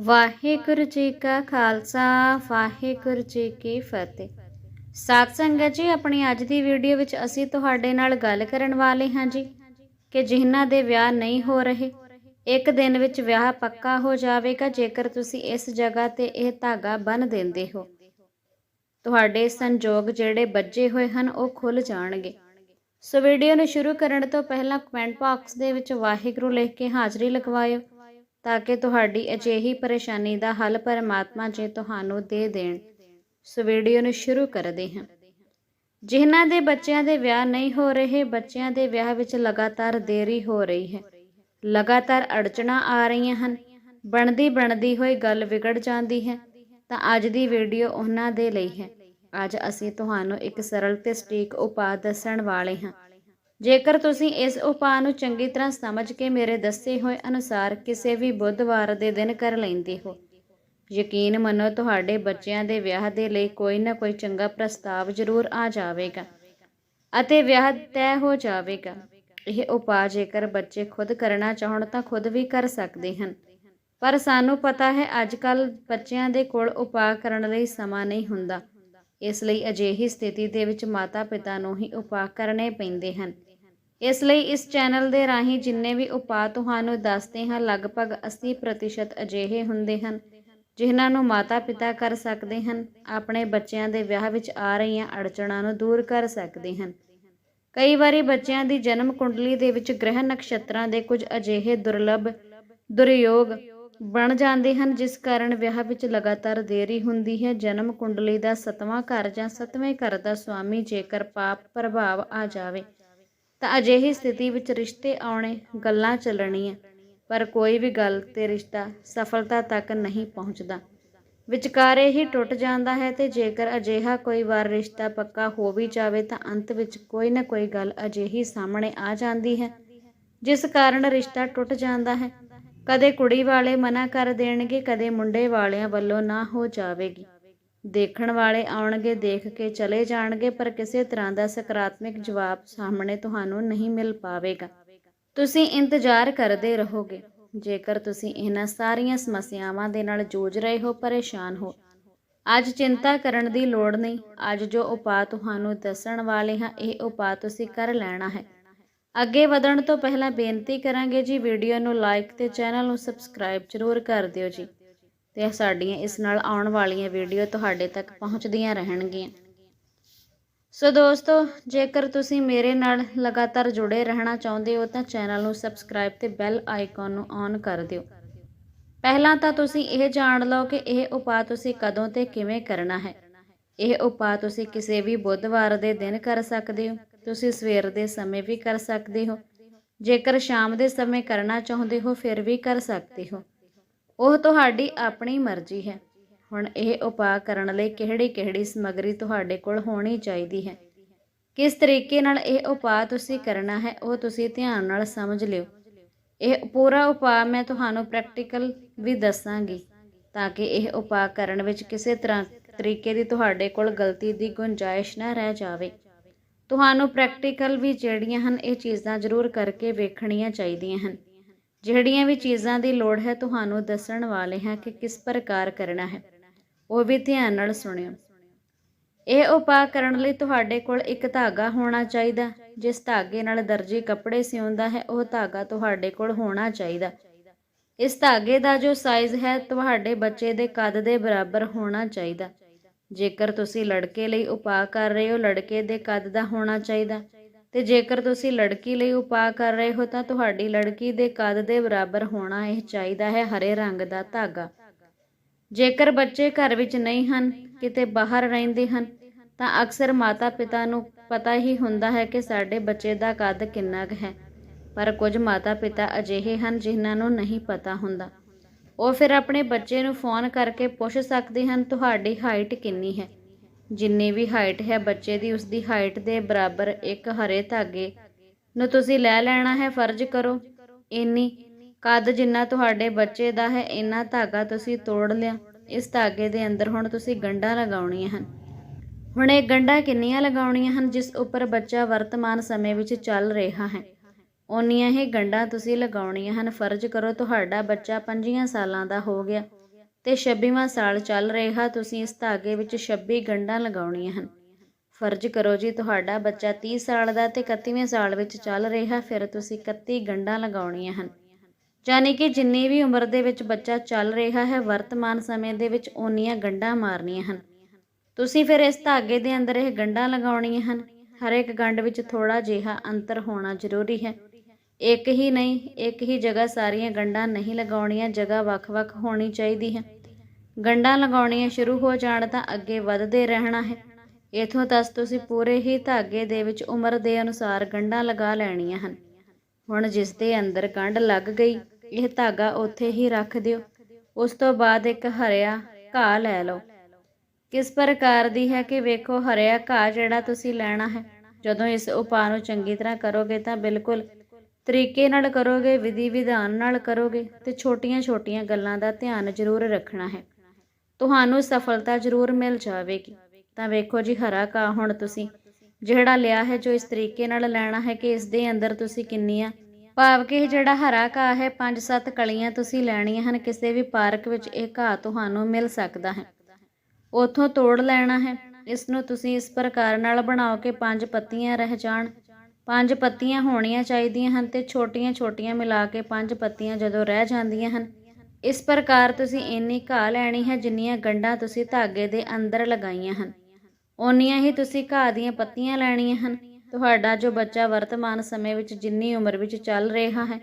ਵਾਹਿਗੁਰੂ ਜੀ ਕਾ ਖਾਲਸਾ, ਵਾਹਿਗੁਰੂ ਜੀ ਕੀ ਫਤਿਹ। ਸਾਧ ਸੰਗਤ ਜੀ, ਆਪਣੀ ਅੱਜ ਦੀ ਵੀਡੀਓ ਵਿੱਚ ਅਸੀਂ ਤੁਹਾਡੇ ਨਾਲ ਗੱਲ ਕਰਨ ਵਾਲੇ ਹਾਂ ਜੀ ਕਿ ਜਿਨ੍ਹਾਂ ਦੇ ਵਿਆਹ ਨਹੀਂ ਹੋ ਰਹੇ, ਇੱਕ ਦਿਨ ਵਿੱਚ ਵਿਆਹ ਪੱਕਾ ਹੋ ਜਾਵੇਗਾ, ਜੇਕਰ ਤੁਸੀਂ ਇਸ ਜਗ੍ਹਾ ਤੇ ਇਹ ਧਾਗਾ ਬੰਨ ਦਿੰਦੇ ਹੋ। ਤੁਹਾਡੇ ਸੰਜੋਗ ਜਿਹੜੇ ਬੱਜੇ ਹੋਏ ਹਨ, ਉਹ ਖੁੱਲ ਜਾਣਗੇ। ਸੋ ਵੀਡੀਓ ਨੂੰ ਸ਼ੁਰੂ ਕਰਨ ਤੋਂ ਪਹਿਲਾਂ ਕਮੈਂਟ ਬਾਕਸ ਦੇ ਵਿੱਚ ਵਾਹਿਗੁਰੂ ਲਿਖ ਕੇ ਹਾਜ਼ਰੀ ਲਗਵਾਇਓ। ਤਾਂ ਕਿ ਤੁਹਾਡੀ ਅਜਿਹੀ ਪਰੇਸ਼ਾਨੀ ਦਾ ਹੱਲ ਪਰਮਾਤਮਾ ਜੀ ਤੁਹਾਨੂੰ ਦੇ ਦੇਣ। ਸੋ ਵੀਡੀਓ ਨੂੰ ਸ਼ੁਰੂ ਕਰਦੇ ਹਾਂ। ਜਿਨ੍ਹਾਂ ਦੇ ਬੱਚਿਆਂ ਦੇ ਵਿਆਹ ਨਹੀਂ ਹੋ ਰਹੇ, ਬੱਚਿਆਂ ਦੇ ਵਿਆਹ ਵਿੱਚ ਲਗਾਤਾਰ ਦੇਰੀ ਹੋ ਰਹੀ ਹੈ। ਲਗਾਤਾਰ ਅੜਚਣਾ ਆ ਰਹੀਆਂ ਹਨ। ਬਣਦੀ ਬਣਦੀ ਹੋਈ ਗੱਲ ਵਿਗੜ ਜਾਂਦੀ ਹੈ। ਤਾਂ ਅੱਜ ਦੀ ਵੀਡੀਓ ਉਹਨਾਂ ਦੇ ਲਈ ਹੈ। ਅੱਜ ਅਸੀਂ ਤੁਹਾਨੂੰ ਇੱਕ ਸਰਲ ਤੇ ਸਟੀਕ ਉਪਾਅ ਦੱਸਣ ਵਾਲੇ ਹਾਂ। ਜੇਕਰ ਤੁਸੀਂ ਇਸ ਉਪਾਅ ਨੂੰ ਚੰਗੀ ਤਰ੍ਹਾਂ ਸਮਝ ਕੇ ਮੇਰੇ ਦੱਸੇ ਹੋਏ ਅਨੁਸਾਰ ਕਿਸੇ ਵੀ ਬੁੱਧਵਾਰ ਦੇ ਦਿਨ ਕਰ ਲੈਂਦੇ ਹੋ। ਯਕੀਨ ਮੰਨੋ, ਤੁਹਾਡੇ ਬੱਚਿਆਂ ਦੇ ਵਿਆਹ ਦੇ ਲਈ ਕੋਈ ਨਾ ਕੋਈ ਚੰਗਾ ਪ੍ਰਸਤਾਵ ਜ਼ਰੂਰ ਆ ਜਾਵੇਗਾ ਅਤੇ ਵਿਆਹ ਤੈਅ ਹੋ ਜਾਵੇਗਾ। ਇਹ ਉਪਾਅ ਜੇਕਰ ਬੱਚੇ ਖੁਦ ਕਰਨਾ ਚਾਹਣ ਤਾਂ ਖੁਦ ਵੀ ਕਰ ਸਕਦੇ ਹਨ। ਪਰ ਸਾਨੂੰ ਪਤਾ ਹੈ ਅੱਜ ਕੱਲ ਬੱਚਿਆਂ ਦੇ ਕੋਲ ਉਪਾਅ ਕਰਨ ਲਈ ਸਮਾਂ ਨਹੀਂ ਹੁੰਦਾ। ਇਸ ਲਈ ਅਜਿਹੀ ਸਥਿਤੀ ਦੇ ਵਿੱਚ ਮਾਤਾ ਪਿਤਾ ਨੂੰ ਹੀ ਉਪਾਅ ਕਰਨੇ ਪੈਂਦੇ ਹਨ। ਇਸ ਲਈ ਇਸ ਚੈਨਲ ਦੇ ਰਾਹੀਂ ਜਿੰਨੇ ਵੀ ਉਪਾਅ ਤੁਹਾਨੂੰ ਦੱਸਦੇ ਹਾਂ, ਲਗਭਗ 80% ਅਜਿਹੇ ਹੁੰਦੇ ਹਨ, ਜਿਨ੍ਹਾਂ ਨੂੰ ਮਾਤਾ ਪਿਤਾ ਕਰ ਸਕਦੇ ਹਨ, ਆਪਣੇ ਬੱਚਿਆਂ ਦੇ ਵਿਆਹ ਵਿੱਚ ਆ ਰਹੀਆਂ ਅੜਚਣਾਂ ਨੂੰ ਦੂਰ ਕਰ ਸਕਦੇ ਹਨ। ਕਈ ਵਾਰੀ ਬੱਚਿਆਂ ਦੀ ਜਨਮ ਕੁੰਡਲੀ ਦੇ ਵਿੱਚ ਗ੍ਰਹਿ ਨਕਸ਼ਤਰਾਂ ਦੇ ਕੁਝ ਅਜਿਹੇ ਦੁਰਲੱਭ, ਦੁਰਯੋਗ ਬਣ ਜਾਂਦੇ ਹਨ, ਜਿਸ ਕਾਰਨ ਵਿਆਹ ਵਿੱਚ ਲਗਾਤਾਰ ਦੇਰੀ ਹੁੰਦੀ ਹੈ, ਜਨਮ ਕੁੰਡਲੀ ਦਾ ਸਤਵਾਂ ਘਰ ਜਾਂ ਸਤਵੇਂ ਘਰ ਦਾ ਸੁਆਮੀ ਜੇਕਰ ਪਾਪ ਪ੍ਰਭਾਵ ਆ ਜਾਵੇ ਤਾਂ ਅਜਿਹੀ ਸਥਿਤੀ ਵਿੱਚ ਰਿਸ਼ਤੇ ਆਉਣੇ ਗੱਲਾਂ ਚੱਲਣੀਆਂ, ਪਰ ਕੋਈ ਵੀ ਗੱਲ ਤੇ ਰਿਸ਼ਤਾ ਸਫਲਤਾ ਤੱਕ ਨਹੀਂ ਪਹੁੰਚਦਾ। ਵਿਚਕਾਰੇ ਹੀ ਟੁੱਟ ਜਾਂਦਾ ਹੈ ਤੇ ਜੇਕਰ ਅਜਿਹਾ ਕੋਈ ਵਾਰ ਰਿਸ਼ਤਾ ਪੱਕਾ ਹੋ ਵੀ ਜਾਵੇ ਤਾਂ ਅੰਤ ਵਿੱਚ ਕੋਈ ਨਾ ਕੋਈ ਗੱਲ ਅਜਿਹੀ ਸਾਹਮਣੇ ਆ ਜਾਂਦੀ ਹੈ, ਜਿਸ ਕਾਰਨ ਰਿਸ਼ਤਾ ਟੁੱਟ ਜਾਂਦਾ ਹੈ। ਕਦੇ ਕੁੜੀ ਵਾਲੇ ਮਨਾ ਕਰ ਦੇਣਗੇ, ਕਦੇ ਮੁੰਡੇ ਵਾਲਿਆਂ ਵੱਲੋਂ ਨਾ ਹੋ ਜਾਵੇਗੀ। ਦੇਖਣ ਵਾਲੇ ਆਉਣਗੇ, ਦੇਖ ਕੇ ਚਲੇ ਜਾਣਗੇ, ਪਰ ਕਿਸੇ ਤਰ੍ਹਾਂ ਦਾ ਸਕਾਰਾਤਮਕ ਜਵਾਬ ਸਾਹਮਣੇ ਤੁਹਾਨੂੰ ਨਹੀਂ ਮਿਲ ਪਾਵੇਗਾ। ਤੁਸੀਂ ਇੰਤਜ਼ਾਰ ਕਰਦੇ ਰਹੋਗੇ। ਜੇਕਰ ਤੁਸੀਂ ਇਹਨਾਂ ਸਾਰੀਆਂ ਸਮੱਸਿਆਵਾਂ ਦੇ ਨਾਲ ਜੂਝ ਰਹੇ ਹੋ, ਪਰੇਸ਼ਾਨ ਹੋ। ਅੱਜ ਚਿੰਤਾ ਕਰਨ ਦੀ ਲੋੜ ਨਹੀਂ। ਅੱਜ ਜੋ ਉਪਾਅ ਤੁਹਾਨੂੰ ਦੱਸਣ ਵਾਲੇ ਹਾਂ, ਇਹ ਉਪਾਅ ਤੁਸੀਂ ਕਰ ਲੈਣਾ ਹੈ। ਅੱਗੇ ਵਧਣ ਤੋਂ ਪਹਿਲਾਂ ਬੇਨਤੀ ਕਰਾਂਗੇ ਜੀ, ਵੀਡੀਓ ਨੂੰ ਲਾਈਕ ਤੇ ਚੈਨਲ ਨੂੰ ਸਬਸਕ੍ਰਾਈਬ ਜ਼ਰੂਰ ਕਰ ਦਿਓ ਜੀ। ਤੇ ਸਾਡੀਆਂ ਇਸ ਨਾਲ ਆਉਣ ਵਾਲੀਆਂ ਵੀਡੀਓ ਤੁਹਾਡੇ ਤੱਕ ਪਹੁੰਚਦੀਆਂ ਰਹਿਣਗੀਆਂ। ਸੋ ਦੋਸਤੋ, ਜੇਕਰ ਤੁਸੀਂ ਮੇਰੇ ਨਾਲ ਲਗਾਤਾਰ ਜੁੜੇ ਰਹਿਣਾ ਚਾਹੁੰਦੇ ਹੋ, ਤਾਂ ਚੈਨਲ ਨੂੰ ਸਬਸਕ੍ਰਾਈਬ ਤੇ ਬੈਲ ਆਈਕਨ ਨੂੰ ਔਨ ਕਰ ਦਿਓ। ਪਹਿਲਾਂ ਤਾਂ ਤੁਸੀਂ ਇਹ ਜਾਣ ਲਓ ਕਿ ਇਹ ਉਪਾਅ ਤੁਸੀਂ ਕਦੋਂ ਤੇ ਕਿਵੇਂ ਕਰਨਾ ਹੈ। ਇਹ ਉਪਾਅ ਤੁਸੀਂ ਕਿਸੇ ਵੀ ਬੁੱਧਵਾਰ ਦੇ ਦਿਨ ਕਰ ਸਕਦੇ ਹੋ। ਤੁਸੀਂ ਸਵੇਰ ਦੇ ਸਮੇਂ ਵੀ ਕਰ ਸਕਦੇ ਹੋ। ਜੇਕਰ ਸ਼ਾਮ ਦੇ ਸਮੇਂ ਕਰਨਾ ਚਾਹੁੰਦੇ ਹੋ, ਫਿਰ ਵੀ ਕਰ ਸਕਦੇ ਹੋ। ਉਹ ਤੁਹਾਡੀ ਆਪਣੀ ਮਰਜ਼ੀ ਹੈ। ਹੁਣ ਇਹ ਉਪਾਅ ਕਰਨ ਲਈ ਕਿਹੜੀ-ਕਿਹੜੀ ਸਮੱਗਰੀ ਤੁਹਾਡੇ ਕੋਲ ਹੋਣੀ ਚਾਹੀਦੀ ਹੈ? ਕਿਸ ਤਰੀਕੇ ਨਾਲ ਇਹ ਉਪਾਅ ਤੁਸੀਂ ਕਰਨਾ ਹੈ, ਉਹ ਤੁਸੀਂ ਧਿਆਨ ਨਾਲ ਸਮਝ ਲਿਓ। ਇਹ ਪੂਰਾ ਉਪਾਅ ਮੈਂ ਤੁਹਾਨੂੰ ਪ੍ਰੈਕਟੀਕਲ ਵੀ ਦੱਸਾਂਗੀ, ਤਾਂ ਕਿ ਇਹ ਉਪਾਅ ਕਰਨ ਵਿੱਚ ਕਿਸੇ ਤਰ੍ਹਾਂ ਤਰੀਕੇ ਦੀ ਤੁਹਾਡੇ ਕੋਲ ਗਲਤੀ ਦੀ ਗੁੰਜਾਇਸ਼ ਨਾ ਰਹਿ ਜਾਵੇ। ਤੁਹਾਨੂੰ ਪ੍ਰੈਕਟੀਕਲ ਵੀ ਜਿਹੜੀਆਂ ਹਨ, ਇਹ ਚੀਜ਼ਾਂ ਜ਼ਰੂਰ ਕਰਕੇ ਵੇਖਣੀਆਂ ਚਾਹੀਦੀਆਂ ਹਨ। ਜਿਹੜੀਆਂ ਵੀ ਚੀਜ਼ਾਂ ਦੀ ਲੋੜ ਹੈ ਤੁਹਾਨੂੰ ਦੱਸਣ ਵਾਲੇ ਹਾਂ ਕਿ ਕਿਸ ਪ੍ਰਕਾਰ ਕਰਨਾ ਹੈ। ਉਹ ਵੀ ਧਿਆਨ ਨਾਲ ਸੁਣਿਓ। ਇਹ ਉਪਾਅ ਕਰਨ ਲਈ ਤੁਹਾਡੇ ਕੋਲ ਇੱਕ ਧਾਗਾ ਹੋਣਾ ਚਾਹੀਦਾ। ਜਿਸ ਧਾਗੇ ਨਾਲ ਦਰਜੀ ਕੱਪੜੇ ਸਿਉਂਦਾ ਹੈ, ਉਹ ਧਾਗਾ ਤੁਹਾਡੇ ਕੋਲ ਹੋਣਾ ਚਾਹੀਦਾ। ਇਸ ਧਾਗੇ ਦਾ ਜੋ ਸਾਈਜ਼ ਹੈ, ਤੁਹਾਡੇ ਬੱਚੇ ਦੇ ਕੱਦ ਦੇ ਬਰਾਬਰ ਹੋਣਾ ਚਾਹੀਦਾ। ਜੇਕਰ ਤੁਸੀਂ ਲੜਕੇ ਲਈ ਉਪਾਅ ਕਰ ਰਹੇ ਹੋ, ਲੜਕੇ ਦੇ ਕੱਦ ਦਾ ਹੋਣਾ ਚਾਹੀਦਾ। ਤੇ ਜੇਕਰ ਤੁਸੀਂ ਲੜਕੀ ਲਈ ਉਪਾਅ ਕਰ ਰਹੇ ਹੋ ਤਾਂ ਤੁਹਾਡੀ ਲੜਕੀ ਦੇ ਕੱਦ ਦੇ ਬਰਾਬਰ ਹੋਣਾ ਇਹ ਚਾਹੀਦਾ ਹੈ, ਹਰੇ ਰੰਗ ਦਾ ਧਾਗਾ। ਜੇਕਰ ਬੱਚੇ ਘਰ ਵਿੱਚ ਨਹੀਂ ਹਨ, ਕਿਤੇ ਬਾਹਰ ਰਹਿੰਦੇ ਹਨ, ਤਾਂ ਅਕਸਰ ਮਾਤਾ-ਪਿਤਾ ਨੂੰ ਪਤਾ ਹੀ ਹੁੰਦਾ ਹੈ ਕਿ ਸਾਡੇ ਬੱਚੇ ਦਾ ਕੱਦ ਕਿੰਨਾ ਕੁ ਹੈ। ਪਰ ਕੁਝ ਮਾਤਾ-ਪਿਤਾ ਅਜਿਹੇ ਹਨ ਜਿਨ੍ਹਾਂ ਨੂੰ ਨਹੀਂ ਪਤਾ ਹੁੰਦਾ। ਉਹ ਫਿਰ ਆਪਣੇ ਬੱਚੇ ਨੂੰ ਫੋਨ ਕਰਕੇ ਪੁੱਛ ਸਕਦੇ ਹਨ, ਤੁਹਾਡੀ ਹਾਈਟ ਕਿੰਨੀ ਹੈ? ਜਿੰਨੀ ਵੀ ਹਾਈਟ ਹੈ ਬੱਚੇ ਦੀ ਉਸ ਦੀ ਹਾਈਟ ਦੇ ਬਰਾਬਰ ਇੱਕ ਹਰੇ ਧਾਗੇ। ਨੂੰ, ਤੁਸੀਂ ਲੈ ਲੈਣਾ ਹੈ, ਫਰਜ਼ ਕਰੋ। ਇੰਨੀ ਕੱਦ ਜਿੰਨਾ ਤੁਹਾਡੇ ਬੱਚੇ ਦਾ ਹੈ, ਇੰਨਾ ਧਾਗਾ ਤੁਸੀਂ ਤੋੜ ਲਿਆ। ਇਸ ਧਾਗੇ ਦੇ ਅੰਦਰ ਹੁਣ ਤੁਸੀਂ ਗੰਢਾਂ ਲਗਾਉਣੀਆਂ ਹਨ। ਹੁਣ ਇਹ ਗੰਢਾਂ ਕਿੰਨੀਆਂ ਲਗਾਉਣੀਆਂ ਹਨ, ਜਿਸ ਉੱਪਰ ਬੱਚਾ ਵਰਤਮਾਨ ਸਮੇਂ ਵਿੱਚ ਚੱਲ ਰਿਹਾ ਹੈ। ਓਨੀਆਂ ਹੀ ਗੰਢਾਂ ਤੁਸੀਂ ਲਗਾਉਣੀਆਂ ਹਨ। ਫਰਜ਼ ਕਰੋ, ਤੁਹਾਡਾ ਬੱਚਾ 5 ਸਾਲਾਂ ਦਾ ਹੋ ਗਿਆ। ਤੇ 26ਵਾਂ ਸਾਲ ਚੱਲ ਰਿਹਾ, ਤੁਸੀਂ ਇਸ ਧਾਗੇ ਵਿੱਚ 26 ਗੰਢਾਂ ਲਗਾਉਣੀਆਂ ਹਨ। ਫਰਜ਼ ਕਰੋ ਜੀ, ਤੁਹਾਡਾ ਬੱਚਾ 30 ਸਾਲ ਦਾ ਤੇ 31ਵੇਂ ਸਾਲ ਵਿੱਚ ਚੱਲ ਰਿਹਾ, ਫਿਰ ਤੁਸੀਂ 31 ਗੰਢਾਂ ਲਗਾਉਣੀਆਂ ਹਨ। ਯਾਨੀ ਕਿ ਜਿੰਨੀ ਵੀ ਉਮਰ ਦੇ ਵਿੱਚ ਬੱਚਾ ਚੱਲ ਰਿਹਾ ਹੈ, ਵਰਤਮਾਨ ਸਮੇਂ ਦੇ ਵਿੱਚ ਓਨੀਆਂ ਗੰਢਾਂ ਮਾਰਨੀਆਂ ਹਨ। ਤੁਸੀਂ ਫਿਰ ਇਸ ਧਾਗੇ ਦੇ ਅੰਦਰ ਇਹ ਗੰਢਾਂ ਲਗਾਉਣੀਆਂ ਹਨ। ਹਰ ਇੱਕ ਗੰਢ ਵਿੱਚ ਥੋੜਾ ਜਿਹਾ ਅੰਤਰ ਹੋਣਾ ਜ਼ਰੂਰੀ ਹੈ। ਇੱਕ ਹੀ ਨਹੀਂ, ਇੱਕ ਹੀ ਜਗ੍ਹਾ ਸਾਰੀਆਂ ਗੰਢਾਂ ਨਹੀਂ ਲਗਾਉਣੀਆਂ, ਜਗ੍ਹਾ ਵੱਖ-ਵੱਖ ਹੋਣੀ ਚਾਹੀਦੀ ਹੈ। ਗੰਢਾਂ ਲਗਾਉਣੀਆਂ ਸ਼ੁਰੂ ਹੋ ਜਾਣ ਤਾਂ ਅੱਗੇ ਵਧਦੇ ਰਹਿਣਾ ਹੈ। ਇਥੋਂ ਤੱਕ ਤੁਸੀਂ ਪੂਰੇ ਹੀ ਧਾਗੇ ਦੇ ਵਿੱਚ ਉਮਰ ਦੇ ਅਨੁਸਾਰ ਗੰਢਾਂ ਲਗਾ ਲੈਣੀਆਂ ਹਨ। ਹੁਣ ਜਿਸ ਦੇ ਅੰਦਰ ਗੰਢ ਲੱਗ ਗਈ, ਇਹ ਧਾਗਾ ਉੱਥੇ ਹੀ ਰੱਖ ਦਿਓ। ਉਸ ਤੋਂ ਬਾਅਦ ਇੱਕ ਹਰਿਆ ਘਾਹ ਲੈ ਲਓ। ਕਿਸ ਪ੍ਰਕਾਰ ਦੀ ਹੈ ਕਿ ਵੇਖੋ, ਹਰਿਆ ਘਾਹ ਜਿਹੜਾ ਤੁਸੀਂ ਲੈਣਾ ਹੈ। ਜਦੋਂ ਇਸ ਉਪਾਅ ਨੂੰ ਚੰਗੀ ਤਰ੍ਹਾਂ ਕਰੋਗੇ ਤਾਂ ਬਿਲਕੁਲ ਤਰੀਕੇ ਨਾਲ ਕਰੋਗੇ, ਵਿਧੀ ਵਿਧਾਨ ਨਾਲ ਕਰੋਗੇ ਤੇ ਛੋਟੀਆਂ-ਛੋਟੀਆਂ ਗੱਲਾਂ ਦਾ ਧਿਆਨ ਜ਼ਰੂਰ ਰੱਖਣਾ ਹੈ। ਤੁਹਾਨੂੰ ਸਫਲਤਾ ਜ਼ਰੂਰ ਮਿਲ ਜਾਵੇਗੀ। ਤਾਂ ਵੇਖੋ ਜੀ, ਹਰਾ ਘਾਹ ਹੁਣ ਤੁਸੀਂ। ਜਿਹੜਾ ਲਿਆ ਹੈ, ਜੋ ਇਸ ਤਰੀਕੇ ਨਾਲ ਲੈਣਾ ਹੈ ਕਿ ਇਸ ਦੇ ਅੰਦਰ ਤੁਸੀਂ ਕਿੰਨੀਆਂ, ਭਾਵ ਕਿ ਜਿਹੜਾ ਹਰਾ ਘਾਹ ਹੈ 5-7 ਕਲੀਆਂ ਤੁਸੀਂ ਲੈਣੀਆਂ ਹਨ, ਕਿਸੇ ਵੀ ਪਾਰਕ ਵਿੱਚ ਇਹ ਘਾਹ ਤੁਹਾਨੂੰ ਮਿਲ ਸਕਦਾ ਹੈ। ਉਥੋਂ ਤੋੜ ਲੈਣਾ ਹੈ। ਇਸ ਨੂੰ ਤੁਸੀਂ ਇਸ ਪ੍ਰਕਾਰ ਨਾਲ ਬਣਾਓ ਕਿ ਪੰਜ ਪੱਤੀਆਂ ਰਹਿ ਜਾਣ। ਪੰਜ ਪੱਤੀਆਂ ਹੋਣੀਆਂ ਚਾਹੀਦੀਆਂ ਹਨ ਤੇ ਛੋਟੀਆਂ-ਛੋਟੀਆਂ ਮਿਲਾ ਕੇ ਪੰਜ ਪੱਤੀਆਂ ਜਦੋਂ ਰਹਿ ਜਾਂਦੀਆਂ ਹਨ, ਇਸ ਪ੍ਰਕਾਰ ਤੁਸੀਂ ਇੰਨੀ ਘਾਹ ਲੈਣੀ ਹੈ ਜਿੰਨੀਆਂ ਗੰਢਾਂ ਤੁਸੀਂ ਧਾਗੇ ਦੇ ਅੰਦਰ ਲਗਾਈਆਂ ਹਨ। ਓਨੀਆਂ ਹੀ ਤੁਸੀਂ ਘਾਹ ਦੀਆਂ ਪੱਤੀਆਂ ਲੈਣੀਆਂ ਹਨ। ਤੁਹਾਡਾ ਜੋ ਬੱਚਾ ਵਰਤਮਾਨ ਸਮੇਂ ਵਿੱਚ ਜਿੰਨੀ ਉਮਰ ਵਿੱਚ ਚੱਲ ਰਿਹਾ ਹੈ,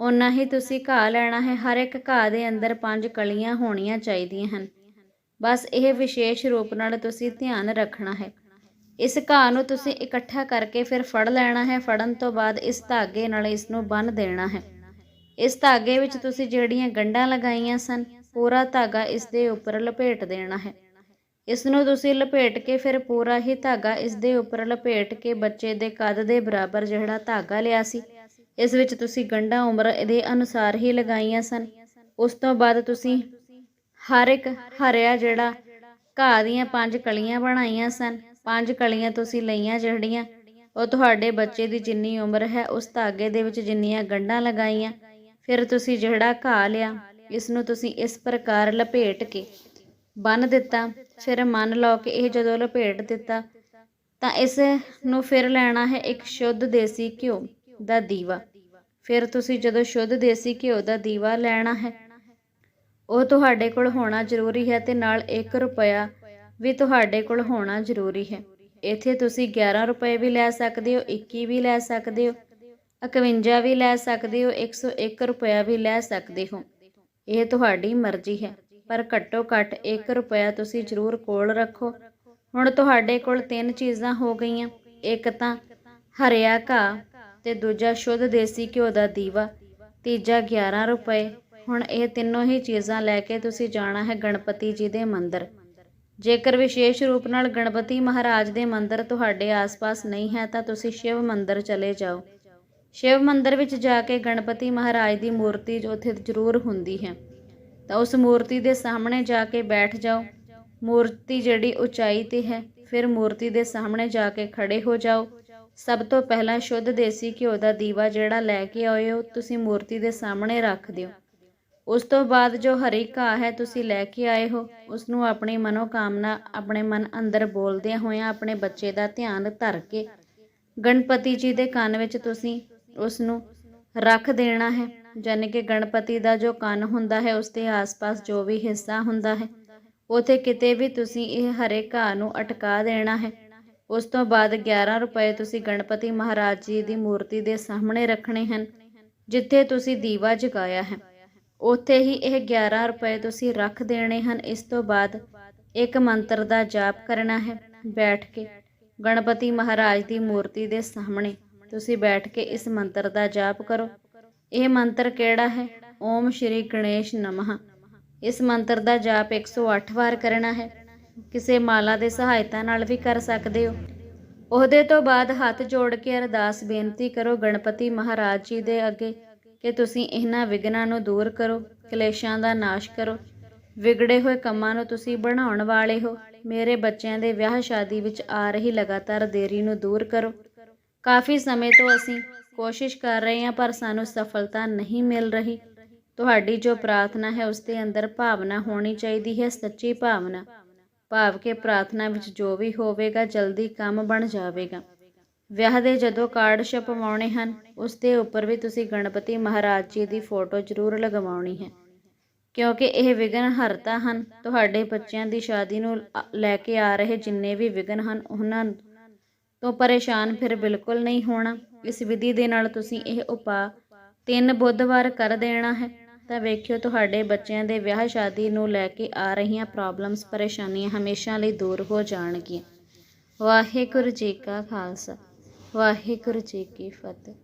ਓਨਾ ਹੀ ਤੁਸੀਂ ਘਾਹ ਲੈਣਾ ਹੈ। ਹਰ ਇੱਕ ਘਾਹ ਦੇ ਅੰਦਰ ਪੰਜ ਕਲੀਆਂ ਹੋਣੀਆਂ ਚਾਹੀਦੀਆਂ ਹਨ। ਬਸ ਇਹ ਵਿਸ਼ੇਸ਼ ਰੂਪ ਨਾਲ ਤੁਸੀਂ ਧਿਆਨ ਰੱਖਣਾ ਹੈ। ਇਸ ਘਾਹ ਨੂੰ ਤੁਸੀਂ ਇਕੱਠਾ ਕਰਕੇ ਫਿਰ ਫੜ ਲੈਣਾ ਹੈ। ਫੜਨ ਤੋਂ ਬਾਅਦ ਇਸ ਧਾਗੇ ਨਾਲ ਇਸ ਨੂੰ ਬੰਨ੍ਹ ਦੇਣਾ ਹੈ। ਇਸ ਧਾਗੇ ਵਿੱਚ ਤੁਸੀਂ ਜਿਹੜੀਆਂ ਗੰਢਾਂ ਲਗਾਈਆਂ ਸਨ, ਪੂਰਾ ਧਾਗਾ ਇਸ ਦੇ ਉੱਪਰ ਲਪੇਟ ਦੇਣਾ ਹੈ। ਇਸ ਨੂੰ ਤੁਸੀਂ ਲਪੇਟ ਕੇ ਫਿਰ ਪੂਰਾ ਹੀ ਧਾਗਾ ਇਸ ਦੇ ਉੱਪਰ ਲਪੇਟ ਕੇ ਬੱਚੇ ਦੇ ਕੱਦ ਦੇ ਬਰਾਬਰ ਜਿਹੜਾ ਧਾਗਾ ਲਿਆ ਸੀ, ਇਸ ਵਿੱਚ ਤੁਸੀਂ ਗੰਢਾਂ ਉਮਰ ਦੇ ਅਨੁਸਾਰ ਹੀ ਲਗਾਈਆਂ ਸਨ। ਉਸ ਤੋਂ ਬਾਅਦ ਤੁਸੀਂ ਹਰ ਇੱਕ ਹਰਿਆ ਜਿਹੜਾ ਘਾਹ ਦੀਆਂ ਪੰਜ ਕਲੀਆਂ ਬਣਾਈਆਂ ਸਨ। ਪੰਜ ਕਲੀਆਂ ਤੁਸੀਂ ਲਈਆਂ ਜਿਹੜੀਆਂ, ਉਹ ਤੁਹਾਡੇ ਬੱਚੇ ਦੀ ਜਿੰਨੀ ਉਮਰ ਹੈ, ਉਸ ਧਾਗੇ ਦੇ ਵਿੱਚ ਜਿੰਨੀਆਂ ਗੰਢਾਂ ਲਗਾਈਆਂ। ਫਿਰ ਤੁਸੀਂ ਜਿਹੜਾ ਘਾਹ ਲਿਆ ਇਸ ਨੂੰ ਤੁਸੀਂ ਇਸ ਪ੍ਰਕਾਰ ਲਪੇਟ ਕੇ ਬੰਨ ਦਿੱਤਾ। ਫਿਰ ਮੰਨ ਲਓ ਕਿ ਇਹ ਜਦੋਂ ਲਪੇਟ ਦਿੱਤਾ, ਤਾਂ ਇਸ ਨੂੰ ਫਿਰ ਲੈਣਾ ਹੈ ਇੱਕ ਸ਼ੁੱਧ ਦੇਸੀ ਘਿਓ ਦਾ ਦੀਵਾ। ਫਿਰ ਤੁਸੀਂ ਜਦੋਂ ਸ਼ੁੱਧ ਦੇਸੀ ਘਿਓ ਦਾ ਦੀਵਾ ਲੈਣਾ ਹੈ, ਉਹ ਤੁਹਾਡੇ ਕੋਲ ਹੋਣਾ ਜ਼ਰੂਰੀ ਹੈ ਤੇ ਨਾਲ 1 ਰੁਪਿਆ ਵੀ ਤੁਹਾਡੇ ਕੋਲ ਹੋਣਾ ਜ਼ਰੂਰੀ ਹੈ। ਇੱਥੇ ਤੁਸੀਂ 11 ਰੁਪਏ ਵੀ ਲੈ ਸਕਦੇ ਹੋ 21 ਵੀ ਲੈ ਸਕਦੇ ਹੋ 51 ਵੀ ਲੈ ਸਕਦੇ ਹੋ 101 ਰੁਪਇਆ ਵੀ ਲੈ ਸਕਦੇ ਹੋ। ਇਹ ਤੁਹਾਡੀ ਮਰਜ਼ੀ ਹੈ, ਪਰ ਘੱਟੋ ਘੱਟ 1 ਰੁਪਇਆ ਤੁਸੀਂ ਜ਼ਰੂਰ ਕੋਲ ਰੱਖੋ। ਹੁਣ ਤੁਹਾਡੇ ਕੋਲ ਤਿੰਨ ਚੀਜ਼ਾਂ ਹੋ ਗਈਆਂ, ਇੱਕ ਤਾਂ ਹਰਿਆ ਘਾਹ ਤੇ ਦੂਜਾ ਸ਼ੁੱਧ ਦੇਸੀ ਘਿਓ ਦਾ ਦੀਵਾ, ਤੀਜਾ 11 ਰੁਪਏ। ਹੁਣ ਇਹ ਤਿੰਨੋਂ ਹੀ ਚੀਜ਼ਾਂ ਲੈ ਕੇ ਤੁਸੀਂ ਜਾਣਾ ਹੈ ਗਣਪਤੀ ਜੀ ਦੇ ਮੰਦਿਰ। ਜੇਕਰ ਵਿਸ਼ੇਸ਼ ਰੂਪ ਨਾਲ ਗਣਪਤੀ ਮਹਾਰਾਜ ਦੇ ਮੰਦਿਰ ਤੁਹਾਡੇ ਆਸ-ਪਾਸ ਨਹੀਂ ਹੈ, ਤਾਂ ਤੁਸੀਂ ਸ਼ਿਵ ਮੰਦਿਰ ਚਲੇ ਜਾਓ। ਸ਼ਿਵ ਮੰਦਿਰ ਵਿੱਚ ਜਾ ਕੇ ਗਣਪਤੀ ਮਹਾਰਾਜ ਦੀ ਮੂਰਤੀ ਜੋ ਉੱਥੇ ਜ਼ਰੂਰ ਹੁੰਦੀ ਹੈ। ਤਾਂ ਉਸ ਮੂਰਤੀ ਦੇ ਸਾਹਮਣੇ ਜਾ ਕੇ ਬੈਠ ਜਾਓ। ਮੂਰਤੀ ਜਿਹੜੀ ਉਚਾਈ ਤੇ ਹੈ, ਫਿਰ ਮੂਰਤੀ ਦੇ ਸਾਹਮਣੇ ਜਾ ਕੇ ਖੜੇ ਹੋ ਜਾਓ। ਸਭ ਤੋਂ ਪਹਿਲਾਂ ਸ਼ੁੱਧ ਦੇਸੀ ਘਿਓ ਦਾ ਦੀਵਾ ਜਿਹੜਾ ਲੈ ਕੇ ਆਇਓ, ਤੁਸੀਂ ਮੂਰਤੀ ਦੇ ਸਾਹਮਣੇ ਰੱਖ ਦਿਓ। ਉਸ ਤੋਂ ਬਾਅਦ ਜੋ ਹਰੀ ਘਾਹ ਹੈ, ਤੁਸੀਂ ਲੈ ਕੇ ਆਏ ਹੋ ਉਸ ਨੂੰ ਆਪਣੀ ਮਨੋਕਾਮਨਾ, ਆਪਣੇ ਮਨ ਅੰਦਰ ਬੋਲਦਿਆਂ ਹੋਇਆਂ ਆਪਣੇ ਬੱਚੇ ਦਾ ਧਿਆਨ ਧਰ ਕੇ ਗਣਪਤੀ ਜੀ ਦੇ ਕੰਨ ਵਿੱਚ ਤੁਸੀਂ ਉਸ ਨੂੰ ਰੱਖ ਦੇਣਾ ਹੈ। ਜਾਨੀ ਕਿ ਗਣਪਤੀ ਦਾ ਜੋ ਕੰਨ ਹੁੰਦਾ ਹੈ, ਉਸ ਦੇ ਆਸ-ਪਾਸ ਜੋ ਵੀ ਹਿੱਸਾ ਹੁੰਦਾ ਹੈ, ਉਥੇ ਕਿਤੇ ਵੀ ਤੁਸੀਂ ਇਹ ਹਰੇ ਘਾਹ ਨੂੰ ਅਟਕਾ ਦੇਣਾ ਹੈ। ਉਸ ਤੋਂ ਬਾਅਦ 11 ਰੁਪਏ ਤੁਸੀਂ ਗਣਪਤੀ ਮਹਾਰਾਜ ਜੀ ਦੀ ਮੂਰਤੀ ਦੇ ਸਾਹਮਣੇ ਰੱਖਣੇ ਹਨ, ਜਿੱਥੇ ਤੁਸੀਂ ਦੀਵਾ ਜਗਾਇਆ ਹੈ। ਉੱਥੇ ਹੀ ਇਹ 11 ਰੁਪਏ ਤੁਸੀਂ ਰੱਖ ਦੇਣੇ ਹਨ। ਇਸ ਤੋਂ ਬਾਅਦ ਇੱਕ ਮੰਤਰ ਦਾ ਜਾਪ ਕਰਨਾ ਹੈ। ਬੈਠ ਕੇ ਗਣਪਤੀ ਮਹਾਰਾਜ ਦੀ ਮੂਰਤੀ ਦੇ ਸਾਹਮਣੇ ਤੁਸੀਂ ਬੈਠ ਕੇ ਇਸ ਮੰਤਰ ਦਾ ਜਾਪ ਕਰੋ। ਇਹ ਮੰਤਰ ਕਿਹੜਾ ਹੈ? ਓਮ ਸ਼੍ਰੀ ਗਣੇਸ਼ ਨਮः। ਇਸ ਮੰਤਰ ਦਾ ਜਾਪ 108 ਵਾਰ ਕਰਨਾ ਹੈ। ਕਿਸੇ ਮਾਲਾ ਦੇ ਸਹਾਇਤਾ ਨਾਲ ਵੀ ਕਰ ਸਕਦੇ ਹੋ। ਉਹਦੇ ਤੋਂ ਬਾਅਦ ਹੱਥ ਜੋੜ ਕੇ ਅਰਦਾਸ ਬੇਨਤੀ ਕਰੋ। ਗਣਪਤੀ ਮਹਾਰਾਜ ਜੀ ਦੇ ਅੱਗੇ ਕਿ ਤੁਸੀਂ ਇਹਨਾਂ ਵਿਗਨਾਂ ਨੂੰ ਦੂਰ ਕਰੋ, ਕਲੇਸ਼ਾਂ ਦਾ ਨਾਸ਼ ਕਰੋ। ਵਿਗੜੇ ਹੋਏ ਕੰਮਾਂ ਨੂੰ ਤੁਸੀਂ ਬਣਾਉਣ ਵਾਲੇ ਹੋ। ਮੇਰੇ ਬੱਚਿਆਂ ਦੇ ਵਿਆਹ ਸ਼ਾਦੀ ਵਿੱਚ ਆ ਰਹੀ ਲਗਾਤਾਰ ਦੇਰੀ ਨੂੰ ਦੂਰ ਕਰੋ। ਕਾਫੀ ਸਮੇਂ ਤੋਂ ਅਸੀਂ ਕੋਸ਼ਿਸ਼ ਕਰ ਰਹੇ ਹਾਂ, ਪਰ ਸਾਨੂੰ ਸਫਲਤਾ ਨਹੀਂ ਮਿਲ ਰਹੀ। ਤੁਹਾਡੀ ਜੋ ਪ੍ਰਾਰਥਨਾ ਹੈ, ਉਸ ਦੇ ਅੰਦਰ ਭਾਵਨਾ ਹੋਣੀ ਚਾਹੀਦੀ ਹੈ, ਸੱਚੀ ਭਾਵਨਾ। ਭਾਵ ਕੇ ਪ੍ਰਾਰਥਨਾ ਵਿੱਚ ਜੋ ਵੀ ਹੋਵੇਗਾ, ਜਲਦੀ ਕੰਮ ਬਣ ਜਾਵੇਗਾ। ਵਿਆਹ ਦੇ ਜਦੋਂ ਕਾਰਡ ਛਪਵਾਉਣੇ ਹਨ, ਉਸ ਦੇ ਉੱਪਰ ਵੀ ਤੁਸੀਂ ਗਣਪਤੀ ਮਹਾਰਾਜ ਜੀ ਦੀ ਫੋਟੋ ਜ਼ਰੂਰ ਲਗਵਾਉਣੀ ਹੈ। ਕਿਉਂਕਿ ਇਹ ਵਿਘਨ ਹਰਤਾ ਹਨ, ਤੁਹਾਡੇ ਬੱਚਿਆਂ ਦੀ ਸ਼ਾਦੀ ਨੂੰ ਲੈ ਕੇ ਆ ਰਹੇ ਜਿੰਨੇ ਵੀ ਵਿਘਨ ਹਨ, ਉਹਨਾਂ ਤੋਂ ਪਰੇਸ਼ਾਨ ਫਿਰ ਬਿਲਕੁਲ ਨਹੀਂ ਹੋਣਾ। ਇਸ ਵਿਧੀ ਦੇ ਨਾਲ ਤੁਸੀਂ ਇਹ ਉਪਾਅ ਤਿੰਨ ਬੁੱਧਵਾਰ ਕਰ ਦੇਣਾ ਹੈ। ਤਾਂ ਵੇਖਿਓ, ਤੁਹਾਡੇ ਬੱਚਿਆਂ ਦੇ ਵਿਆਹ ਸ਼ਾਦੀ ਨੂੰ ਲੈ ਕੇ ਆ ਰਹੀਆਂ ਪ੍ਰੋਬਲਮਸ ਪਰੇਸ਼ਾਨੀਆਂ ਹਮੇਸ਼ਾ ਲਈ ਦੂਰ ਹੋ ਜਾਣਗੀਆਂ। ਵਾਹਿਗੁਰੂ ਜੀ ਕਾ ਖਾਲਸਾ। ਵਾਹਿਗੁਰੂ ਜੀ ਕੀ ਫਤਿਹ।